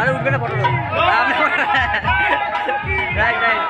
আরে উঠবে না ফটো রাইট রাইট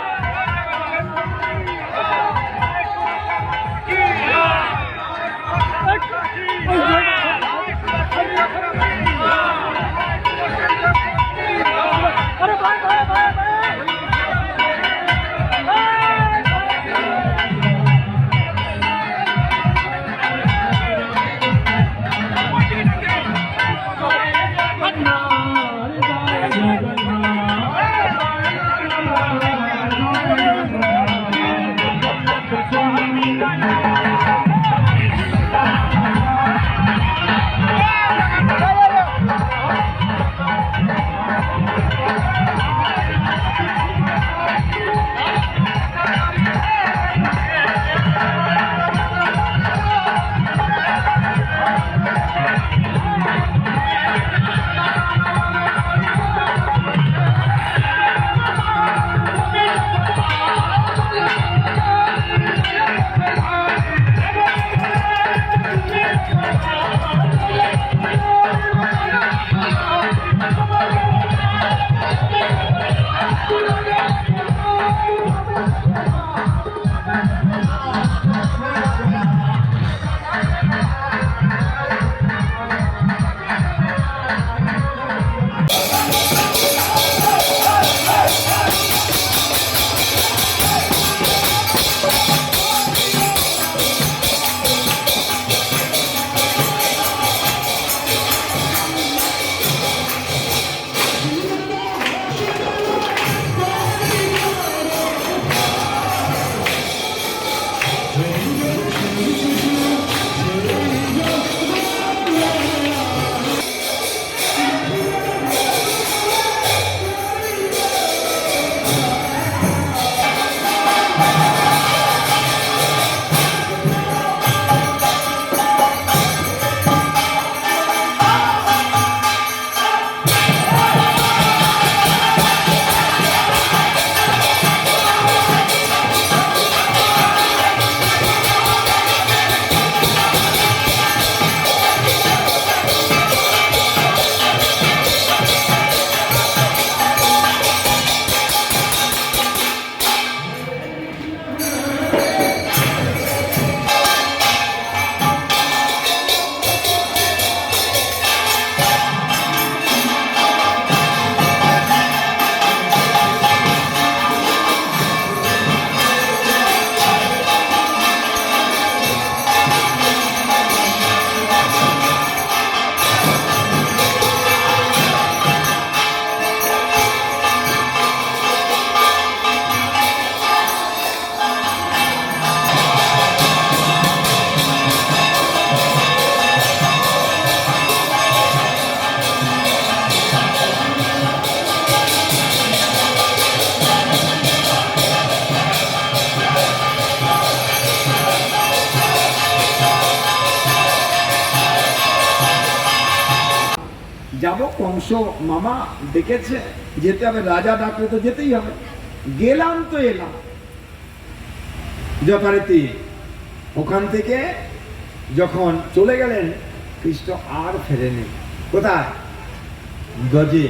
যাব কংস মামা ডেকেছে, যেতে হবে, রাজা ডাকলে তো যেতেই হবে। গেলাম তো এলাম। যথারীতি ওখান থেকে যখন চলে গেলেন, কৃষ্ণ আর ফেরেনি। কোথায়? গজে।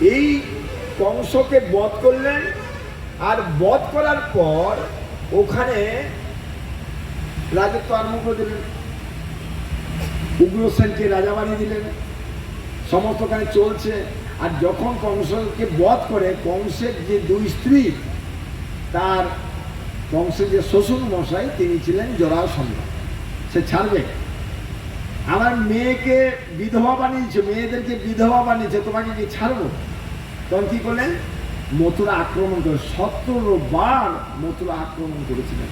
এই কংসকে বধ করলেন, আর বধ করার পর ওখানে রাজত্ব আরম্ভ করে দিলেন। উগ্রসেনকে রাজা বানিয়ে দিলেন। সমস্ত ওখানে চলছে। আর যখন কংসকে বধ করে, কংসের যে দুই স্ত্রী, তার কংসের যে শ্বশুর মশাই, তিনি ছিলেন জরাসন্ধ। সে ছাড়বে। আমার মেয়েকে বিধবা বানিয়েছে, মেয়েদেরকে বিধবা বানিয়েছে, তোমাকে কি ছাড়বো? তখন কি করলেন? মথুরা আক্রমণ করে, সতেরো বার মথুরা আক্রমণ করেছিলেন।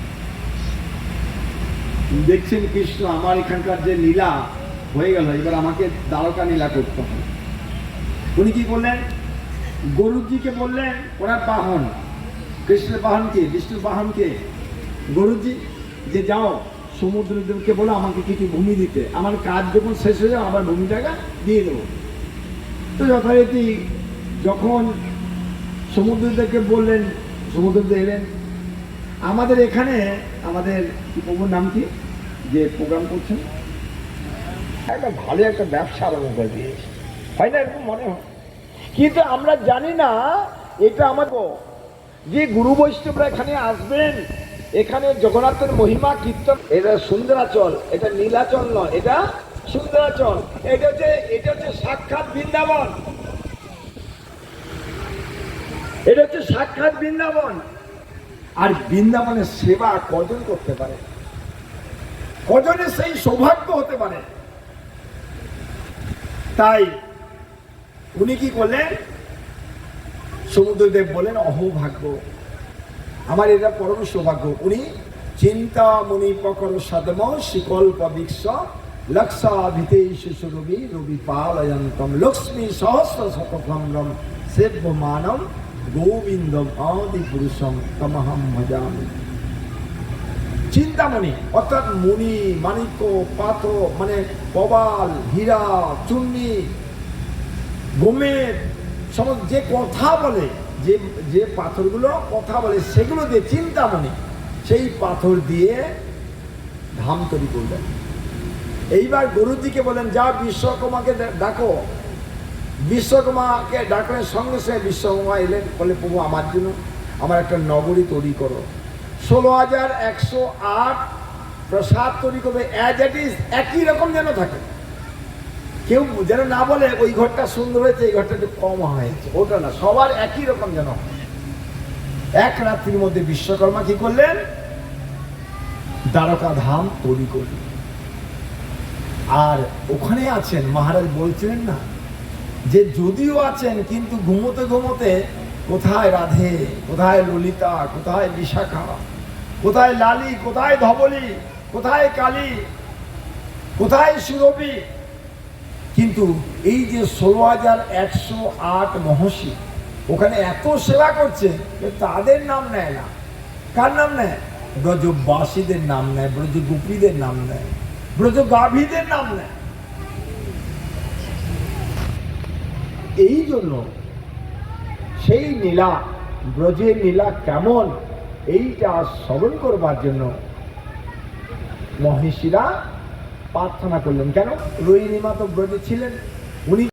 দেখছেন কৃষ্ণ, আমার এখানকার যে লীলা হয়ে গেল, এবার আমাকে দ্বারকা লীলা করতে হবে। উনি কি করলেন? গরুজিকে বললেন ওনার বাহন। কৃষ্ণের বাহনকে বিষ্ণুর বাহন কে? গরুজি যে যাও সমুদ্রদেবকে বলো আমাকে কিছু ভূমি দিতে। আমার কাজ যখন শেষ হয়ে যাবে, আমার ভূমিটাকে দিয়ে দেবো। তো যথারীতি যখন সমুদ্র থেকে বললেন, সমুদ্র থেকে এলেন। আমাদের এখানে, আমাদের কি নাম কি? যে প্রোগ্রাম করছেন? একটা ভালো একটা ব্যবসা আরম্ভ করে দিয়েছে। হয় না এরকম মনে হয়? কিন্তু আমরা জানি না, এটা আমাদের যে গুরু বৈষ্ণবরা এখানে আসবেন, এখানে জগন্নাথের মহিমা, কীর্তন, এটা সুন্দরাচল, এটা নীলাচল নয়, এটা সুন্দরাচল। এটা হচ্ছে এটা হচ্ছে সাক্ষাৎ বৃন্দাবন। এটা হচ্ছে সাক্ষাৎ বৃন্দাবন। আর বৃন্দাবনের সেবা কজন করতে পারে? কজনের সেই সৌভাগ্য হতে পারে? তাই উনি কি করলেন? সমুদ্রদেব বলেন অহোভাগ্য। আমার এটা পরম সৌভাগ্য। উনি চিন্তা মুনি পকর সদম শিকল্প বিক্ষ শিশু রবি রবি পালয়ন্তম লক্ষ্মী সহস্র শতভঙ্গম সেব্য মানম গোবিন্দম আদি পুরুষম তমহম ভজামি। চিন্তামণি, অর্থাৎ মুনি, মাণিক্য, পাথর মানে কবাল, হীরা, চুন্নি, গোমের সমস্ত যে কথা বলে, যে যে পাথরগুলো কথা বলে, সেগুলো দিয়ে চিন্তামণি, সেই পাথর দিয়ে ধাম তৈরি করলেন। এইবার গুরুজিকে বলেন, যা বিশ্বকর্মাকে ডাকো। বিশ্বকর্মাকে ডাকলেন, সঙ্গে সঙ্গে বিশ্বকর্মা এলেন বলে প্রভু, আমার জন্য, আমার একটা নগরী তৈরি করো। ষোলো হাজার একশো আট প্রসাদ তৈরি করবে। অ্যাজ ইজ একই রকম যেন থাকে। কেউ যেন না বলে, ওই ঘরটা সুন্দর হয়েছে, এই ঘরটা একটু কম হয়েছে। ওটা না, সবার একই রকম যেন। এক রাত্রির মধ্যে বিশ্বকর্মা কি করলেন? দ্বারকা ধাম তৈরি করলেন। আর ওখানে আছেন, মহারাজ বলছিলেন না যে, যদিও আছেন, কিন্তু ঘুমোতে ঘুমোতে কোথায় রাধে, কোথায় ললিতা, কোথায় বিশাখা? কোথায় লালি, কোথায় ধবলি, কোথায় কালী, কোথায় সুরভি? কিন্তু এই যে ষোলো হাজার একশো আট মহর্ষি, ওখানে এত সেবা করছে যে তাদের নাম নেয় না। কার নাম নেয়? ব্রজবাসীদের নাম নেয় ব্রজ গোপীদের নাম নেয় ব্রজ গাভীদের নাম নেয়। এই জন্য সেই নীলা, ব্রজের নীলা কেমন? এইটা স্মরণ করবার জন্য। মহিষীরা প্রার্থনা করলেন, কেন? রোহিণীমা তো ব্রজে ছিলেন। উনি